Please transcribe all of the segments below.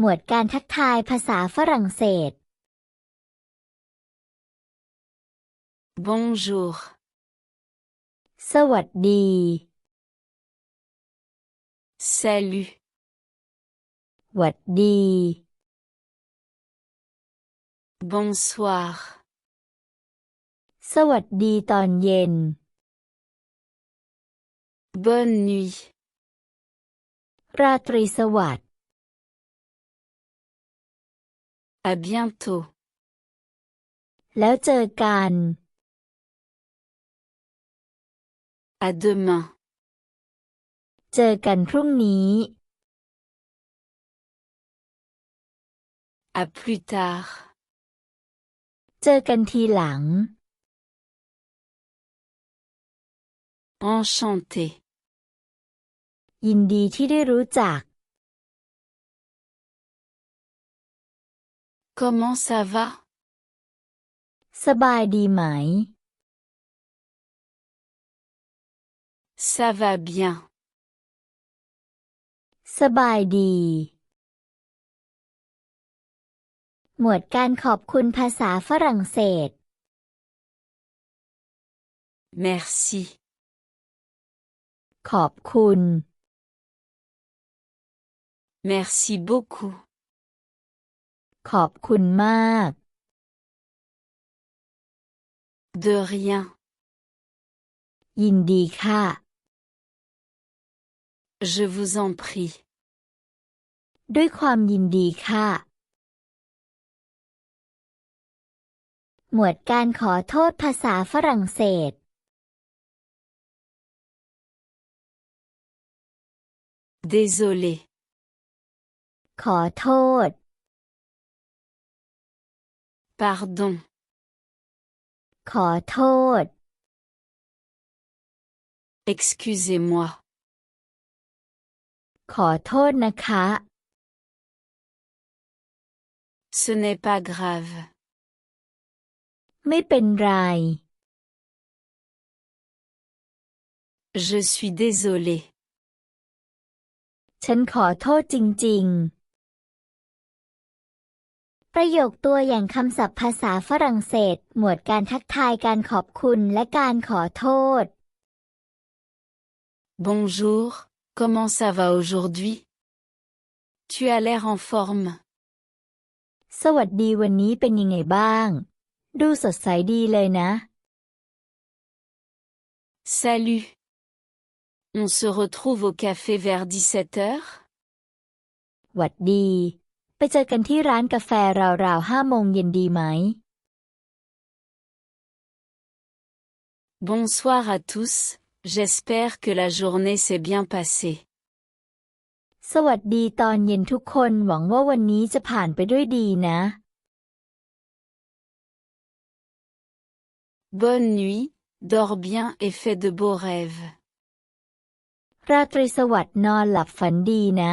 หมวดการทักทายภาษาฝรั่งเศส Bonjour. สวัสดี Salut. หวัดดี Bonsoir. สวัสดีตอนเย็น Bonne nuit. ราตรีสวัสดิ์ À bientôt. แล้วเจอกัน À demain. เจอกันพรุ่งนี้ À plus tard. เจอกันทีหลัง Enchanté. ยินดีที่ได้รู้จัก Comment ça va? สบายดีไหม Ça va bien. สบายดี หมวดการขอบคุณภาษาฝรั่งเศส Merci. ขอบคุณ Merci beaucoup. ขอบคุณมาก De rien. ยินดีค่ะ Je vous en prie. ด้วยความยินดีค่ะ หมวดการขอโทษภาษาฝรั่งเศส Désolé. ขอโทษ Pardon. ขอโทษ Excusez-moi. ขอโทษนะคะ Ce n'est pas grave. ไม่เป็นไร Je suis désolé. ฉันขอโทษจริง ๆ ประโยคตัวอย่างคำศัพท์ภาษาฝรั่งเศส หมวดการทักทายการขอบคุณและการขอโทษ Bonjour, comment ça va aujourd'hui? Tu as l'air en forme. สวัสดีวันนี้เป็นยังไงบ้าง ดูสดใสดีเลยนะ Salut. On se retrouve au café vers 17 heures? หวัดดี ไปเจอกันที่ร้านกาแฟราวๆห้าโมงเย็นดีไหม Bonsoir à tous, j'espère que la journée s'est bien passée. สวัสดีตอนเย็นทุกคนหวังว่าวันนี้จะผ่านไปด้วยดีนะ Bonne nuit, dors bien et fais de beaux rêves. ราตรีสวัสดิ์นอนหลับฝันดีนะ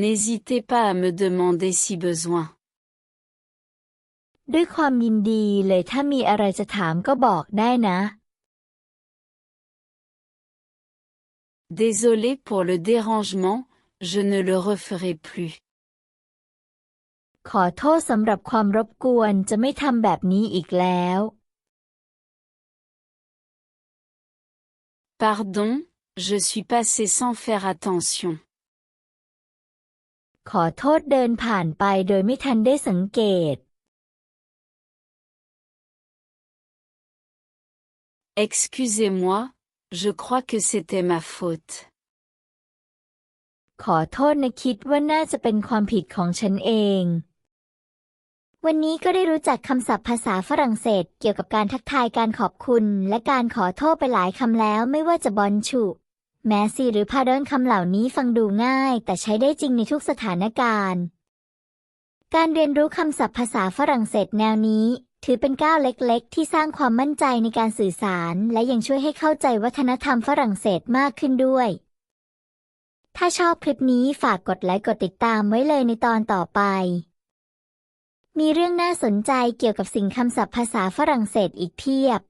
n'hésitez pas à me demander si besoin. ด้วยความยินดีเลยถ้ามีอะไรจะถามก็บอกได้นะ Désolé pour le dérangement, je ne le referai plus. ขอโทษสำหรับความรบกวนจะไม่ทำแบบนี้อีกแล้ว Pardon, je suis passé sans faire attention. ขอโทษเดินผ่านไปโดยไม่ทันได้สังเกต Excusez-moi, je crois que c'était ma faute. ขอโทษนะคิดว่าน่าจะเป็นความผิดของฉันเอง วันนี้ก็ได้รู้จักคำศัพท์ภาษาฝรั่งเศสเกี่ยวกับการทักทายการขอบคุณ และการขอโทษไปหลายคำแล้วไม่ว่าจะบอนชู แมซีหรือพาเดินคำเหล่านี้ฟังดูง่าย แต่ใช้ได้จริงในทุกสถานการณ์ การเรียนรู้คำศัพท์ภาษาฝรั่งเศสแนวนี้ ถือเป็นก้าวเล็ก ๆ ที่สร้างความมั่นใจในการสื่อสาร และยังช่วยให้เข้าใจวัฒนธรรมฝรั่งเศสมากขึ้นด้วย ถ้าชอบคลิปนี้ฝากกดไลค์กดติดตามไว้เลยในตอนต่อไป มีเรื่องน่าสนใจเกี่ยวกับสิ่งคำศัพท์ภาษาฝรั่งเศสอีกเพียบ